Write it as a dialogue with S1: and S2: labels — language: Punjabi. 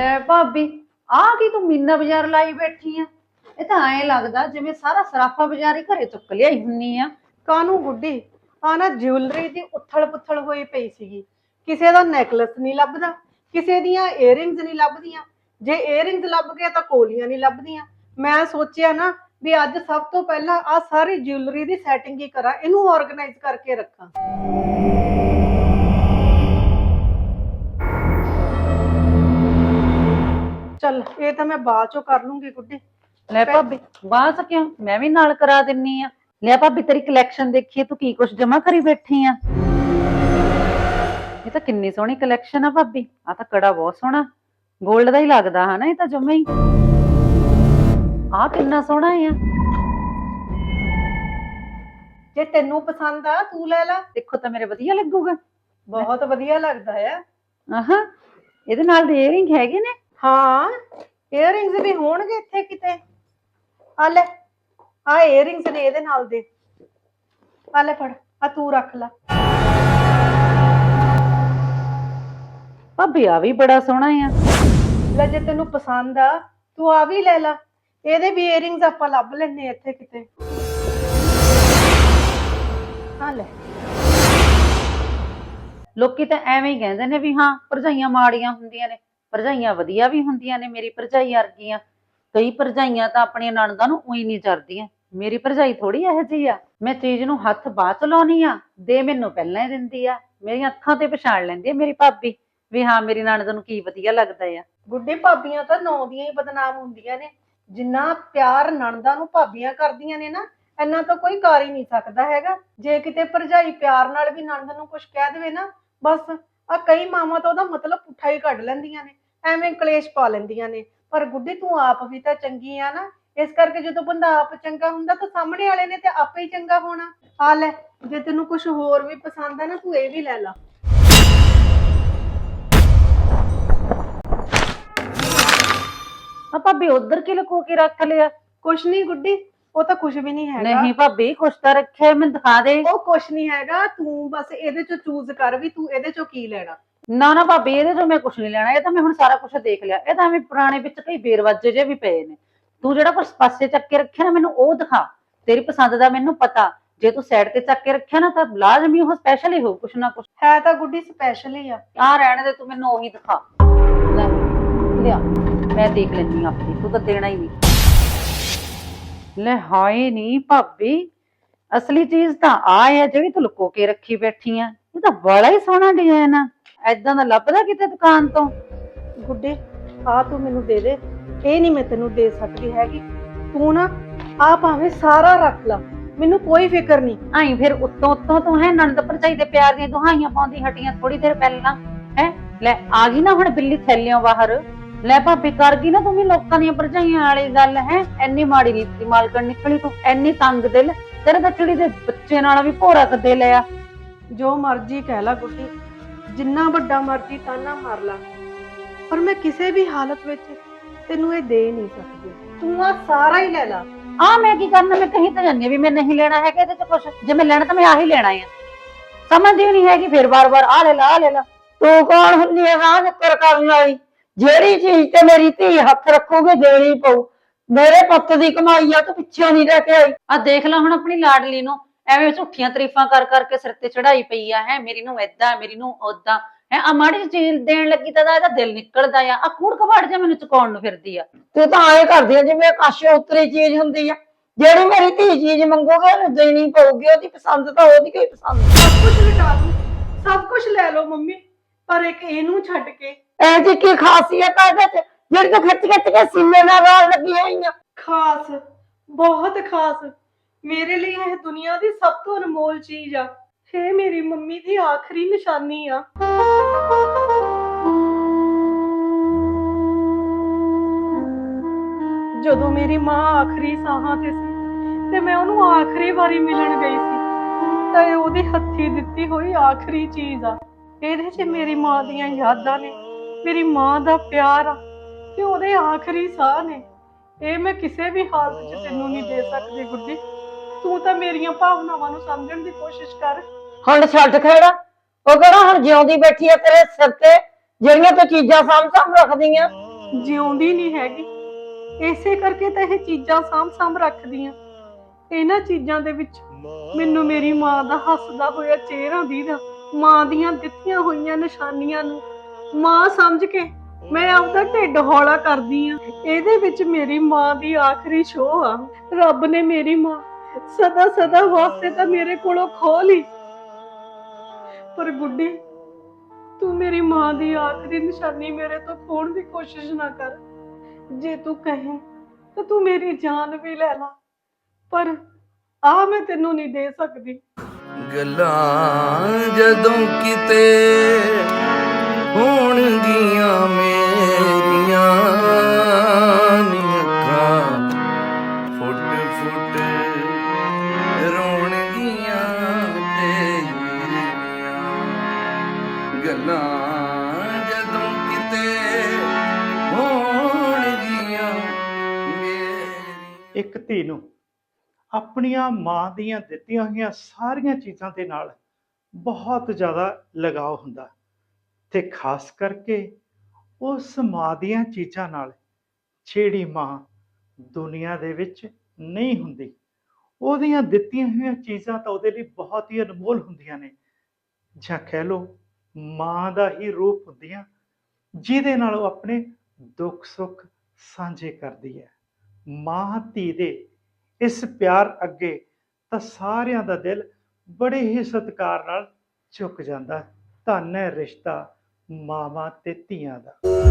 S1: ਲੈ ਭਾਬੀ ਆ ਕੀ ਤੂੰ ਮੀਨਾ ਬਾਜ਼ਾਰ ਲਾਈ ਬੈਠੀ ਆ? ਇਹ ਤਾਂ ਐਂ ਲੱਗਦਾ ਜਿਵੇਂ ਸਾਰਾ ਸਰਾਫਾ ਬਾਜ਼ਾਰ ਹੀ ਘਰੇ ਚੁੱਕ ਲਿਆਈ ਹੁੰਨੀ ਆ।
S2: ਕਾਨੂੰ ਗੁੱਡੀ ਆ ਨਾ ਜਿਵਲਰੀ ਦੀ ਉਥਲ ਪੁਥਲ ਹੋਈ ਪਈ ਸੀਗੀ। ਕਿਸੇ ਦਾ ਨੈਕਲਸ ਨਹੀਂ ਲੱਭਦਾ, ਕਿਸੇ ਦੀਆਂ ਏਅਰਿੰਗਸ ਨਹੀਂ ਲੱਭਦੀਆਂ। ਜੇ ਏਅਰਿੰਗਸ ਲੱਭ ਗਏ ਤਾਂ ਕੋਲੀਆਂ ਨਹੀਂ ਲੱਭਦੀਆਂ। ਮੈਂ ਸੋਚਿਆ ਨਾ ਵੀ ਅੱਜ ਸਭ ਤੋਂ ਪਹਿਲਾਂ ਆ ਸਾਰੀ ਜਿਵਲਰੀ ਦੀ ਸੈਟਿੰਗ ਹੀ ਕਰਾਂ, ਇਹਨੂੰ ਆਰਗੇਨਾਈਜ਼ ਕਰਕੇ ਰੱਖਾਂ। ਚੱਲ ਇਹ ਤਾਂ ਮੈਂ ਬਾਅਦ ਚੋਂ ਕਰ ਲੂੰਗੀ ਗੁੱਡੀ।
S1: ਲੈ ਭਾਬੀ ਬਾਸ ਕਿਉਂ? ਮੈਂ ਵੀ ਨਾਲ ਕਰਾ ਦਿੰਨੀ ਆ। ਲੈ ਭਾਬੀ ਤੇਰੀ ਕਲੈਕਸ਼ਨ ਦੇਖੀਏ ਤੂੰ ਕੀ ਕੁਛ ਜਮਾ ਕਰੀ ਬੈਠੀ ਆ? ਇਹ ਤਾਂ ਕਿੰਨੀ ਸੋਹਣੀ ਕਲੈਕਸ਼ਨ ਆ ਭਾਬੀ। ਆ ਤਾਂ ਕੜਾ ਬਹੁਤ ਸੋਹਣਾ। 골ਡ ਦਾ ਹੀ ਲੱਗਦਾ ਹਨਾ ਇਹ ਤਾਂ ਜਮਾ ਹੀ। ਆ ਕਿੰਨਾ ਸੋਹਣਾ ਆ।
S2: ਜੇ ਤੈਨੂੰ ਪਸੰਦ ਆ ਤੂੰ ਲੈ ਲੈ।
S1: ਦੇਖੋ ਤਾਂ ਮੇਰੇ ਵਧੀਆ ਲੱਗੂਗਾ।
S2: ਬਹੁਤ ਵਧੀਆ ਲੱਗਦਾ ਹੈ
S1: ਆਹਾਂ ਇਹਦੇ ਨਾਲ ਦੇ earring ਹੈਗੇ ਨੇ।
S2: ਹਾਂ ਇਅਰਿੰਗਸ ਵੀ ਹੋਣਗੇ ਇੱਥੇ ਕਿਤੇ। ਆ ਲੈ ਆ ਇਅਰਿੰਗਸ ਨੇ ਇਹਦੇ ਨਾਲ ਦੇ। ਆ ਲੈ ਫੜ ਆ ਤੂੰ ਰੱਖ ਲੈ।
S1: ਭਾਬੀ ਆ ਵੀ ਬੜਾ ਸੋਹਣਾ ਆ।
S2: ਲੈ ਜੇ ਤੈਨੂੰ ਪਸੰਦ ਆ ਤੂੰ ਆ ਵੀ ਲੈ ਲੈ। ਇਹਦੇ ਵੀ ਇਅਰਿੰਗਸ ਆਪਾਂ ਲੱਭ ਲੈਨੇ ਆ ਇੱਥੇ ਕਿਤੇ। ਆ ਲੈ।
S1: ਲੋਕੀ ਤਾਂ ਐਵੇਂ ਹੀ ਕਹਿੰਦੇ ਨੇ ਵੀ ਹਾਂ ਭਰਜਾਈਆਂ ਮਾੜੀਆਂ ਹੁੰਦੀਆਂ ਨੇ। ਭਰਜਾਈਆਂ ਵਧੀਆ ਵੀ ਹੁੰਦੀਆਂ ਨੇ, ਮੇਰੀ ਭਰਜਾਈ ਵਰਗੀਆਂ। ਕਈ ਭਰਜਾਈਆਂ ਤਾਂ ਆਪਣੀਆਂ ਨਣਦਾਂ ਨੂੰ ਉਹੀ ਨਹੀਂ ਚਰਦੀਆਂ ਮੇਰੀ ਭਰਜਾਈ ਥੋੜੀ ਇਹੋ ਜਿਹੀ ਆ। ਮੈਂ ਚੀਜ਼ ਨੂੰ ਹੱਥ ਬਾਅਦ ਚ ਲਾਉਣੀ ਆ, ਦੇ ਮੈਨੂੰ ਪਹਿਲਾਂ ਹੀ ਦਿੰਦੀ ਆ। ਮੇਰੀਆਂ ਅੱਖਾਂ ਤੇ ਪਛਾਣ ਲੈਂਦੀ ਆ ਮੇਰੀ ਭਾਬੀ ਵੀ ਹਾਂ, ਮੇਰੀ ਨਣਦ ਨੂੰ ਕੀ ਵਧੀਆ ਲੱਗਦਾ ਆ।
S2: ਗੁੱਡੇ ਭਾਬੀਆਂ ਤਾਂ ਨੌ ਦੀਆਂ ਹੀ ਬਦਨਾਮ ਹੁੰਦੀਆਂ ਨੇ। ਜਿੰਨਾ ਪਿਆਰ ਨਣਦਾਂ ਨੂੰ ਭਾਬੀਆਂ ਕਰਦੀਆਂ ਨੇ ਨਾ, ਇੰਨਾ ਤਾਂ ਕੋਈ ਕਰ ਹੀ ਨਹੀਂ ਸਕਦਾ ਹੈਗਾ। ਜੇ ਕਿਤੇ ਭਰਜਾਈ ਪਿਆਰ ਨਾਲ ਵੀ ਨਣਦ ਨੂੰ ਕੁਝ ਕਹਿ ਦੇਵੇ ਨਾ, ਬਸ ਆ ਕਈ ਮਾਵਾਂ ਤਾਂ ਉਹਦਾ ਮਤਲਬ ਪੁੱਠਾ ਹੀ ਕੱਢ ਲੈਂਦੀਆਂ ਨੇ ਐਵੇਂ ਕਲੇਸ਼ ਪਾ ਲੈਂਦੀਆਂ ਨੇ। ਪਰ ਗੁੱਡੀ ਤੂੰ ਆਪ ਵੀ ਤਾਂ ਚੰਗੀ ਆ ਨਾ ਇਸ ਕਰਕੇ ਜਦੋਂ ਬੰਦਾ ਆਪ ਚੰਗਾ ਹੁੰਦਾ ਤਾਂ ਸਾਹਮਣੇ ਵਾਲੇ ਨੇ ਤੇ ਆਪੇ ਹੀ ਚੰਗਾ ਹੋਣਾ। ਆ ਲੈ ਜੇ ਤੈਨੂੰ ਕੁਝ ਹੋਰ ਵੀ ਪਸੰਦ ਆ ਨਾ ਤੂੰ ਇਹ ਵੀ ਲੈ ਲੈ।
S1: ਆ ਭਾਬੀ ਉਧਰ ਕੀ ਲੁਕੋ ਕੇ ਰੱਖ ਲਿਆ?
S2: ਕੁਛ ਨਹੀਂ ਗੁੱਡੀ ਉਹ ਤਾਂ ਕੁਝ ਵੀ ਨਹੀਂ ਹੈਗਾ।
S1: ਨਹੀਂ ਭਾਬੀ ਕੁਛ ਤਾਂ ਰੱਖਿਆ ਮੈਨੂੰ ਦਿਖਾ ਦੇ।
S2: ਉਹ ਕੁਛ ਨਹੀਂ ਹੈਗਾ ਤੂੰ ਬਸ ਇਹਦੇ ਚੋਂ ਚੂਜ਼ ਕਰ ਵੀ ਤੂੰ ਇਹਦੇ ਚੋਂ ਕੀ ਲੈਣਾ।
S1: ਨਾ ਨਾ ਭਾਬੀ ਇਹਦੇ ਤੋਂ ਮੈਂ ਕੁਛ ਨਹੀਂ ਲੈਣਾ ਇਹ ਤਾਂ ਮੈਂ ਹੁਣ ਸਾਰਾ ਕੁਝ ਦੇਖ ਲਿਆ। ਇਹ ਤਾਂ ਐਵੇਂ ਪੁਰਾਣੇ ਵਿੱਚ ਕਈ ਬੇਰਵਾਜੇ ਜੇ ਵੀ ਪਏ ਨੇ। ਤੂੰ ਜਿਹੜਾ ਕੁਛ ਪਾਸੇ ਚੱਕ ਕੇ ਰੱਖਿਆ ਨਾ ਮੈਨੂੰ ਉਹ ਦਿਖਾ। ਤੇਰੀ ਪਸੰਦ ਦਾ ਮੈਨੂੰ ਪਤਾ। ਜੇ ਤੂੰ ਸਾਈਡ ਤੇ ਚੱਕ ਕੇ ਰੱਖਿਆ ਨਾ ਤਾਂ ਲਾਜ਼ਮੀ ਉਹ ਸਪੈਸ਼ਲ ਹੀ ਹੋ ਕੁਛ ਨਾ ਕੁਛ।
S2: ਹੈ ਤਾਂ ਗੁੱਡੀ ਸਪੈਸ਼ਲ ਹੀ ਆ।
S1: ਆ ਰਹਿਣ ਦੇ ਤੂੰ ਮੈਨੂੰ ਉਹੀ ਦਿਖਾ। ਲੈ ਲਿਆ। ਮੈਂ ਦੇਖ ਲੈਂਦੀ ਹਾਂ ਆਪੇ ਤੂੰ ਤਾਂ ਦੇਣਾ ਹੀ ਨਹੀਂ। ਲੈ ਹਾਏ ਨਹੀਂ ਭਾਬੀ ਅਸਲੀ ਚੀਜ਼ ਤਾਂ ਆ ਹੈ ਜਿਹੜੀ ਤੂੰ ਲੁਕੋ ਕੇ ਰੱਖੀ ਬੈਠੀ ਆ। ਇਹ ਤਾਂ ਬੜਾ ਹੀ ਸੋਹਣਾ ਡਿਜ਼ਾਈਨ ਆ। ਐਦਾਂ ਦਾ ਲੱਭਦਾ ਕਿਤੇ ਦੁਕਾਨ ਤੋਂ?
S2: ਗੁੱਡੀ ਆ ਤੂੰ ਮੈਨੂੰ ਦੇ ਦੇ। ਇਹ ਨਹੀਂ ਮੈਂ ਤੈਨੂੰ ਦੇ ਸਕਦੀ ਹੈਗੀ। ਤੂੰ ਨਾ ਆ ਭਾਵੇਂ ਸਾਰਾ ਰੱਖ ਲੈ। ਮੈਨੂੰ ਕੋਈ ਫਿਕਰ ਨਹੀਂ
S1: ਆਈ ਫਿਰ ਉੱਤੋਂ ਉੱਤੋਂ ਤੂੰ ਹੈ ਨੰਦ ਭਰਜਾਈ ਦੇ ਪਿਆਰ ਦੀਆਂ ਦੁਹਾਈਆਂ ਪਾਉਂਦੀ ਹਟੀਆਂ ਥੋੜੀ ਦੇਰ ਪਹਿਲਾਂ। ਹੈ ਲੈ ਆ ਗਈ ਨਾ ਹੁਣ ਬਿੱਲੀ ਥੈਲਿਆਂ ਬਾਹਰ। ਲੈ ਭਾਬੀ ਕਰ ਗਈ ਨਾ ਤੂੰ ਵੀ ਲੋਕਾਂ ਦੀਆਂ ਭਰਜਾਈਆਂ ਵਾਲੀ ਗੱਲ ਹੈ। ਐਨੀ ਮਾੜੀ ਨੀਤੀ ਦੀ ਮਾਲਕਣ ਨਿਕਲੀ ਤੂੰ ਐਨੀ ਤੰਗ ਦਿਲ। ਤੇਰੇ ਤਾਂ ਚਿੜੀ ਦੇ ਬੱਚੇ ਨਾਲ ਵੀ ਭੋਰਾ ਕੱਦੇ ਲਿਆ।
S2: ਜੋ ਮਰਜ਼ੀ ਕਹਿ ਲੈ ਗੁੱਡੀ ਜਿੰਨਾ ਵੱਡਾ ਮਰਜ਼ੀ ਤਾਨਾ ਮਾਰ ਲਾ। ਪਰ ਮੈਂ ਕਿਸੇ ਵੀ ਹਾਲਤ ਵਿੱਚ ਤੈਨੂੰ ਇਹ ਦੇ ਨਹੀਂ ਸਕਦੀ। ਤੂੰ ਆ ਸਾਰਾ ਹੀ ਲੈ ਲੈ।
S1: ਆ ਮੈਂ ਕੀ ਕਰਨਾ? ਮੈਂ ਕਹੀਂ ਤਾਂ ਜਾਂਦੀ ਹਾਂ ਵੀ ਮੈਂ ਨਹੀਂ ਲੈਣਾ ਹੈਗਾ ਇਹਦੇ ਚ ਕੁਛ। ਜੇ ਮੈਂ ਲੈਣਾ ਤਾਂ ਮੈਂ ਆਹੀ ਲੈਣਾ ਆ। ਸਮਝਦੀ ਨਹੀਂ ਹੈਗੀ ਫਿਰ ਵਾਰ-ਵਾਰ ਆ ਲੈ ਲਾ ਆ ਲੈ ਲਾ।
S3: ਤੂੰ ਕੌਣ ਹੁੰਦੀ ਹੈ ਰਾਹ ਚੱਕਰ ਕਰਨ ਵਾਲੀ। ਜਿਹੜੀ ਚੀਜ਼ ਤੇ ਮੇਰੀ ਧੀ ਹੱਥ ਰੱਖੋਗੇ ਦੇਣੀ ਪਊ। ਮੇਰੇ ਪੁੱਤ ਦੀ ਕਮਾਈ ਆ ਤੂੰ ਪਿੱਛੇ ਨਹੀਂ ਲੈ ਕੇ ਆਈ।
S1: ਆ ਦੇਖ ਲੈ ਹੁਣ ਆਪਣੀ ਲਾਡਲੀ ਨੂੰ ਐਵੇਂ ਝੂਠੀਆਂ ਤਾਰੀਫਾਂ ਕਰ ਕਰਕੇ ਸਿਰ ਤੇ ਚੜਾਈ ਪਈ ਆ ਹੈ ਮੇਰੀ ਨੂੰ ਏਦਾਂ ਮੇਰੀ ਨੂੰ ਓਦਾਂ। ਹੈ ਆ ਮਾੜੀ ਚੀਜ਼ ਦੇਣ ਲੱਗੀ ਤਾਂ ਇਹਦਾ ਦਿਲ ਨਿਕਲਦਾ ਆ। ਆ ਕੂੜ ਕਬਾੜ ਜਿਹਾ ਮੈਨੂੰ ਚੁਕਾਉਣ ਨੂੰ ਫਿਰਦੀ ਆ।
S3: ਤੂੰ ਤਾਂ ਐਂ ਕਰਦੀ ਆ ਜਿਵੇਂ ਕਾਸ਼ੇ ਉਤਰੀ ਚੀਜ਼ ਹੁੰਦੀ ਆ। ਜਿਹੜੀ ਮੇਰੀ ਧੀ ਚੀਜ਼ ਮੰਗੋਗੇ ਉਹਨੂੰ ਦੇਣੀ ਪਊਗੀ ਉਹਦੀ ਪਸੰਦ ਤਾਂ ਉਹਦੀ ਕੋਈ ਪਸੰਦ
S2: ਸਭ ਕੁਝ ਲਟਾ ਦੂੰ। ਸਭ ਕੁਝ ਲੈ ਲਓ ਮੰਮੀ। ਪਰ ਇੱਕ ਇਹਨੂੰ ਛੱਡ ਕੇ
S3: ਐ ਜੀ ਕੀ ਖਾਸੀਅਤ ਆ ਇਹਦੇ ਚ ਜਿਹੜੀ ਤੂੰ ਖਿੱਚ ਖਿੱਚ ਕੇ ਸੀਨੇ ਨਾਲ ਰਾਲ ਲੱਗੀ ਹੋਈ ਆ
S2: ਖਾਸ ਬਹੁਤ ਖਾਸ। ਮੇਰੇ ਲਈ ਇਹ ਦੁਨੀਆ ਦੀ ਸਭ ਤੋਂ ਅਨਮੋਲ ਚੀਜ਼ ਆ। ਇਹ ਮੇਰੀ ਮੰਮੀ ਦੀ ਆਖਰੀ ਨਿਸ਼ਾਨੀ ਆ। ਜਦੋਂ ਮੇਰੀ ਮਾਂ ਆਖਰੀ ਸਾਹਾਂ ਤੇ ਸੀ ਤੇ ਮੈਂ ਉਹਨੂੰ ਆਖਰੀ ਵਾਰੀ ਮਿਲਣ ਗਈ ਸੀ ਤਾਂ ਇਹ ਉਹਦੀ ਹੱਥੀ ਦਿੱਤੀ ਹੋਈ ਆਖਰੀ ਚੀਜ਼ ਆ। ਇਹਦੇ 'ਚ ਮੇਰੀ ਮਾਂ ਦੀਆਂ ਯਾਦਾਂ ਨੇ ਮੇਰੀ ਮਾਂ ਦਾ ਪਿਆਰ ਆ ਤੇ ਉਹਦੇ ਆਖਰੀ ਸਾਹ ਨੇ। ਇਹ ਮੈਂ ਕਿਸੇ ਵੀ ਹਾਲਤ 'ਚ ਤੈਨੂੰ ਨਹੀਂ ਦੇ ਸਕਦੀ ਗੁੱਡੀ ਤੂੰ ਤਾਂ ਮੇਰੀਆਂ ਭਾਵਨਾਵਾਂ ਨੂੰ ਸਮਝਣ ਦੀ ਕੋਸ਼ਿਸ਼ ਕਰ।
S3: ਹੁਣ ਛੱਡ ਖੜਾ। ਉਹ ਕਿਹੜਾ ਹੁਣ ਜਿਉਂਦੀ ਬੈਠੀ ਆ ਤੇਰੇ ਸਿਰ ਤੇ ਜਿਹੜੀਆਂ ਤੇ ਚੀਜ਼ਾਂ ਸਾਂਭ ਸਾਂਭ ਰੱਖਦੀਆਂ?
S2: ਜਿਉਂਦੀ ਨਹੀਂ ਹੈਗੀ। ਇਸੇ ਕਰਕੇ ਤਾਂ ਇਹ ਚੀਜ਼ਾਂ ਸਾਂਭ ਸਾਂਭ ਰੱਖਦੀਆਂ। ਇਹਨਾਂ ਚੀਜ਼ਾਂ ਦੇ ਵਿੱਚ ਮੈਨੂੰ ਮੇਰੀ ਮਾਂ ਦਾ ਹੱਸਦਾ ਹੋਇਆ ਚਿਹਰਾ ਦੀਦਾ ਮਾਂ ਦੀਆਂ ਦਿੱਤੀਆਂ ਹੋਈਆਂ ਨਿਸ਼ਾਨੀਆਂ ਨੂੰ ਮਾਂ ਸਮਝ ਕੇ ਮੈਂ ਆਪਦਾ ਢਿੱਡ ਹੌਲਾ ਕਰਦੀ ਆ। ਇਹਦੇ ਵਿੱਚ ਮੇਰੀ ਮਾਂ ਦੀ ਆਖਰੀ ਛੋਹ ਆ। ਰੱਬ ਨੇ ਮੇਰੀ ਮਾਂ ਸਦਾ ਸਦਾ ਵਾਸਤੇ ਤਾਂ ਮੇਰੇ ਕੋਲੋਂ ਖੋਹ ਲਈ। ਪਰ ਗੁੱਡੀ, ਤੂੰ ਮੇਰੀ ਮਾਂ ਦੀ ਆਖਰੀ ਨਿਸ਼ਾਨੀ ਮੇਰੇ ਤੋਂ ਖੋਣ ਦੀ ਕੋਸ਼ਿਸ਼ ਨਾ ਕਰ। ਜੇ ਤੂੰ ਕਹੇ ਤਾਂ ਤੂੰ ਮੇਰੀ ਜਾਨ ਵੀ ਲੈ ਲਾ। ਪਰ ਆ ਮੈਂ ਤੈਨੂੰ ਨਹੀਂ ਦੇ ਸਕਦੀ।
S4: ਗੱਲਾਂ ਜਦੋਂ ਕਿਤੇ ਹੋਣਗੀਆਂ ਮੇਰੀਆਂ ਨੀ ਫੁੱਟ ਫੁੱਟ ਰੋਣਗੀਆਂ ਤੇਰੀਆਂ ਗੱਲਾਂ ਜਦੋਂ ਕਿਤੇ ਹੋਣਗੀਆਂ
S5: ਇੱਕ ਧੀ ਨੂੰ ਆਪਣੀਆਂ ਮਾਂ ਦੀਆਂ ਦਿੱਤੀਆਂ ਹੋਈਆਂ ਸਾਰੀਆਂ ਚੀਜ਼ਾਂ ਦੇ ਨਾਲ ਬਹੁਤ ਜ਼ਿਆਦਾ ਲਗਾਓ ਹੁੰਦਾ। ਤੇ ਖਾਸ ਕਰਕੇ ਉਸ ਮਾਂ ਦੀਆਂ ਚੀਜ਼ਾਂ ਨਾਲ ਜਿਹੜੀ ਮਾਂ ਦੁਨੀਆ ਦੇ ਵਿੱਚ ਨਹੀਂ ਹੁੰਦੀ। ਉਹਦੀਆਂ ਦਿੱਤੀਆਂ ਹੋਈਆਂ ਚੀਜ਼ਾਂ ਤਾਂ ਉਹਦੇ ਲਈ ਬਹੁਤ ਹੀ ਅਨਮੋਲ ਹੁੰਦੀਆਂ ਨੇ। ਜਾਂ ਕਹਿ ਲਓ ਮਾਂ ਦਾ ਹੀ ਰੂਪ ਹੁੰਦੀਆਂ, ਜਿਹਦੇ ਨਾਲ ਉਹ ਆਪਣੇ ਦੁੱਖ ਸੁੱਖ ਸਾਂਝੇ ਕਰਦੀ ਹੈ। ਮਾਂ ਧੀ ਦੇ ਇਸ ਪਿਆਰ ਅੱਗੇ ਤਾਂ ਸਾਰਿਆਂ ਦਾ ਦਿਲ ਬੜੇ ਹੀ ਸਤਿਕਾਰ ਨਾਲ ਝੁਕ ਜਾਂਦਾ। ਧੰਨ ਹੈ ਰਿਸ਼ਤਾ ਮਾਵਾਂ ਤੇ ਧੀਆਂ ਦਾ।